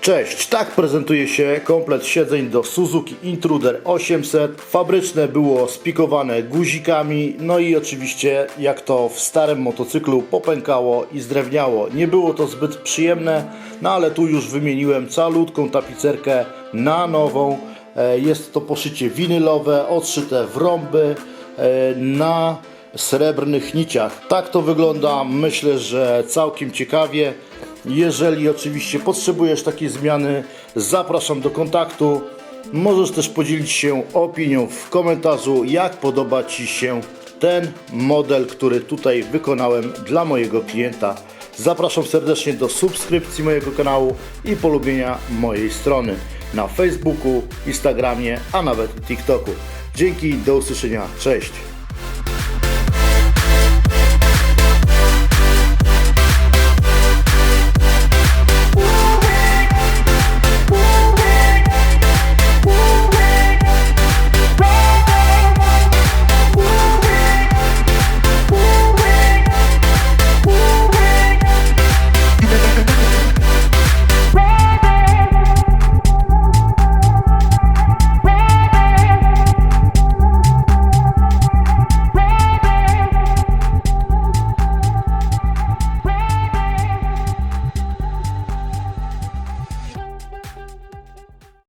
Cześć, tak prezentuje się komplet siedzeń do Suzuki Intruder 800. Fabryczne było spikowane guzikami, no i oczywiście jak to w starym motocyklu popękało i zdrewniało. Nie było to zbyt przyjemne, no ale tu już wymieniłem calutką tapicerkę na nową. E, Jest to poszycie winylowe, odszyte w rąby e, na srebrnych niciach. Tak to wygląda, myślę, że całkiem ciekawie. Jeżeli oczywiście potrzebujesz takiej zmiany, zapraszam do kontaktu. Możesz też podzielić się opinią w komentarzu, jak podoba Ci się ten model, który tutaj wykonałem dla mojego klienta. Zapraszam serdecznie do subskrypcji mojego kanału i polubienia mojej strony na Facebooku, Instagramie, a nawet TikToku. Dzięki, do usłyszenia, cześć!